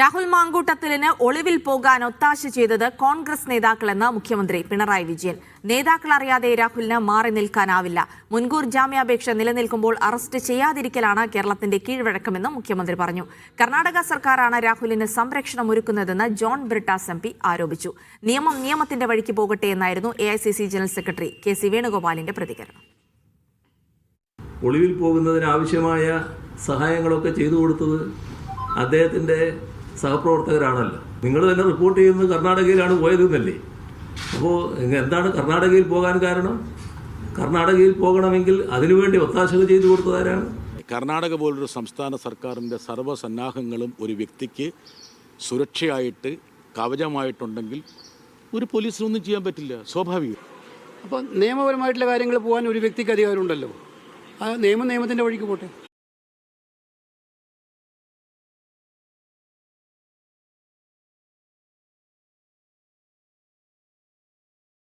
രാഹുൽ മാങ്കൂട്ടത്തിലിന് ഒളിവിൽ പോകാൻ ഒത്താശ ചെയ്തത് കോൺഗ്രസ് നേതാക്കളെന്ന് മുഖ്യമന്ത്രി പിണറായി വിജയൻ. നേതാക്കൾ അറിയാതെ രാഹുലിന് മാറി നിൽക്കാനാവില്ല. മുൻകൂർ ജാമ്യാപേക്ഷ നിലനിൽക്കുമ്പോൾ അറസ്റ്റ് ചെയ്യാതിരിക്കലാണ് കേരളത്തിന്റെ കീഴ്വഴക്കമെന്ന് മുഖ്യമന്ത്രി പറഞ്ഞു. കർണാടക സർക്കാരാണ് രാഹുലിന് സംരക്ഷണം ഒരുക്കുന്നതെന്ന് ജോൺ ബ്രിട്ടാസ് എം ആരോപിച്ചു. നിയമം നിയമത്തിന്റെ വഴിക്ക് പോകട്ടെ എന്നായിരുന്നു A general secretary K C വേണുഗോപാലിന്റെ പ്രതികരണം. ഒളിവിൽ പോകുന്നതിന് ആവശ്യമായ സഹായങ്ങളൊക്കെ ചെയ്തു കൊടുത്തത് അദ്ദേഹത്തിന്റെ സഹപ്രവർത്തകരാണല്ലോ. നിങ്ങൾ തന്നെ റിപ്പോർട്ട് ചെയ്യുന്നത് കർണാടകയിലാണ് പോയതെന്നല്ലേ അപ്പോൾ എന്താണ് കർണാടകയിൽ പോകാൻ കാരണം? കർണാടകയിൽ പോകണമെങ്കിൽ അതിനുവേണ്ടി ഒത്താശകൾ ചെയ്തു കൊടുത്തതാരാണ് കർണാടക പോലൊരു സംസ്ഥാന സർക്കാരിന്റെ സർവസന്നാഹങ്ങളും ഒരു വ്യക്തിക്ക് സുരക്ഷയായിട്ട് കവചമായിട്ടുണ്ടെങ്കിൽ ഒരു പോലീസിനൊന്നും ചെയ്യാൻ പറ്റില്ല സ്വാഭാവികം. അപ്പോൾ നിയമപരമായിട്ടുള്ള കാര്യങ്ങൾ പോകാൻ ഒരു വ്യക്തിക്ക് അധികാരമുണ്ടല്ലോ. ആ നിയമം നിയമത്തിന്റെ വഴിക്ക് പോട്ടെ.